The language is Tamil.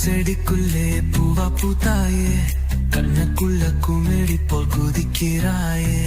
செடிக்குள்ளே பூவா பூத்தாயே கண்ணுக்குள்ள குமிழி போல் குதிக்கிறாயே.